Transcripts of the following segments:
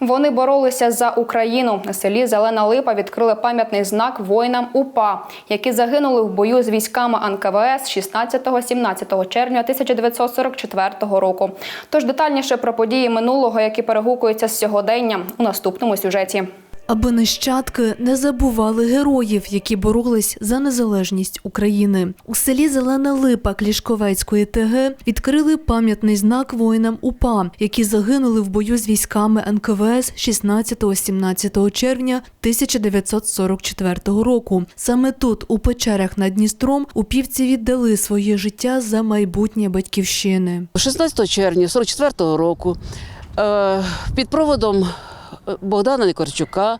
Вони боролися за Україну. На селі Зелена Липа відкрили пам'ятний знак воїнам УПА, які загинули в бою з військами АНКВС 16-17 червня 1944 року. Тож детальніше про події минулого, які перегукуються з сьогодення, у наступному сюжеті. Аби нащадки не забували героїв, які боролись за незалежність України. У селі Зелена Липа Клішковецької ТГ відкрили пам'ятний знак воїнам УПА, які загинули в бою з військами НКВС 16-17 червня 1944 року. Саме тут, у печерах над Дністром, упівці віддали своє життя за майбутнє батьківщини. 16 червня 44-го року е, під проводом Богдана Никорчука,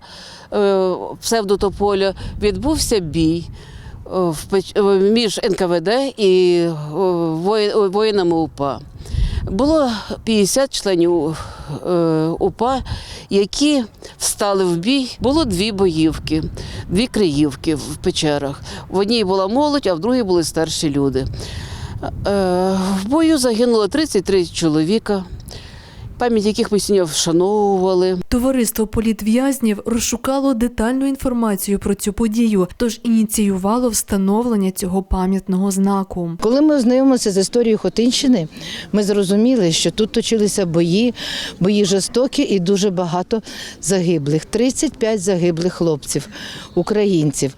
е, псевдотополя, відбувся бій е, е, між НКВД і е, воїнами УПА. Було 50 членів е, УПА, які встали в бій. Було дві боївки, дві криївки в печерах. В одній була молодь, а в другій були старші люди. Е, В бою загинуло 33 чоловіка, пам'ять яких ми сьогодні вшановували. Товариство політв'язнів розшукало детальну інформацію про цю подію, тож ініціювало встановлення цього пам'ятного знаку. Коли ми ознайомилися з історією Хотинщини, ми зрозуміли, що тут точилися бої, бої жорстокі і дуже багато загиблих. 35 загиблих хлопців, українців.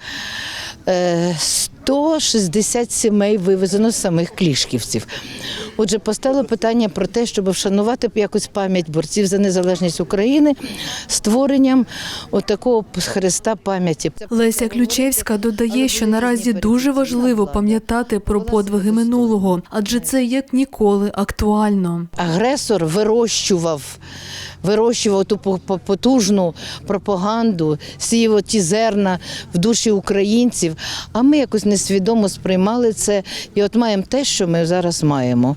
Е, 160 сімей вивезено з самих клішківців. Отже, постало питання про те, щоб вшанувати якось пам'ять борців за незалежність України створенням отакого хреста пам'яті. Леся Ключевська додає, що наразі дуже важливо пам'ятати про подвиги минулого, адже це як ніколи актуально. агресор вирощував. Вирощував ту по- по- потужну пропаганду, сіяв ті зерна в душі українців. А ми якось несвідомо сприймали це, і от маємо те, що ми зараз маємо.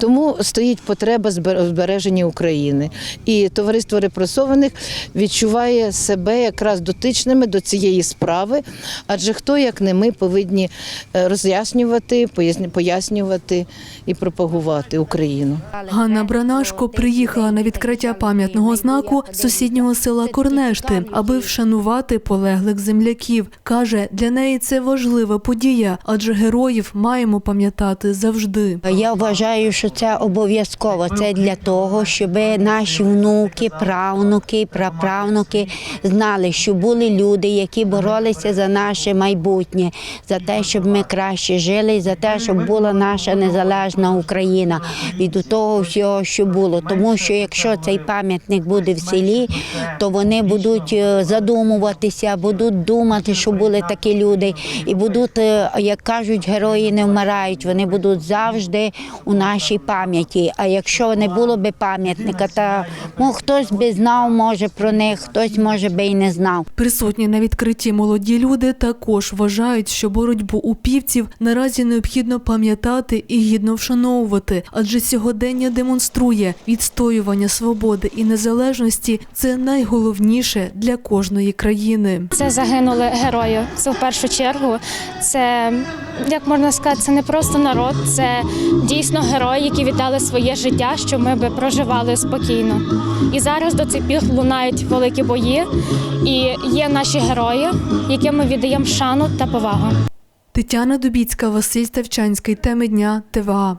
Тому стоїть потреба збереження України. І товариство репресованих відчуває себе якраз дотичними до цієї справи, адже хто, як не ми, повинні е, роз'яснювати, пояснювати і пропагувати Україну. Ганна Бранашко приїхала на відкриття пам'ятного знаку сусіднього села Корнешти, аби вшанувати полеглих земляків. каже, для неї це важлива подія, адже героїв маємо пам'ятати завжди. Я вважаю, що це обов'язково. Це для того, щоб наші внуки, правнуки, праправнуки знали, що були люди, які боролися за наше майбутнє, за те, щоб ми краще жили, за те, щоб була наша незалежна Україна від того всього, що було. Тому що якщо цей пам'ятник буде в селі, то вони будуть е, задумуватися, будуть думати, що були такі люди, і будуть, е, як кажуть, герої не вмирають. Вони будуть завжди у нашій пам'яті. А якщо не було би пам'ятника, то ну, хтось би знав, може про них, хтось може би і не знав. Присутні на відкритті молоді люди також вважають, що боротьбу упівців наразі необхідно пам'ятати і гідно вшановувати, адже сьогодення демонструє відстоювання свободи і незалежності це найголовніше для кожної країни. Це загинули герої. Це в першу чергу. Це як можна сказати, це не просто народ, це дійсно герої, які віддали своє життя, щоб ми би проживали спокійно. І зараз до цих пір лунають великі бої, і є наші герої, яким ми віддаємо шану та повагу. Тетяна Дубіцька, Василь Ставчанський. Теми дня ТВА.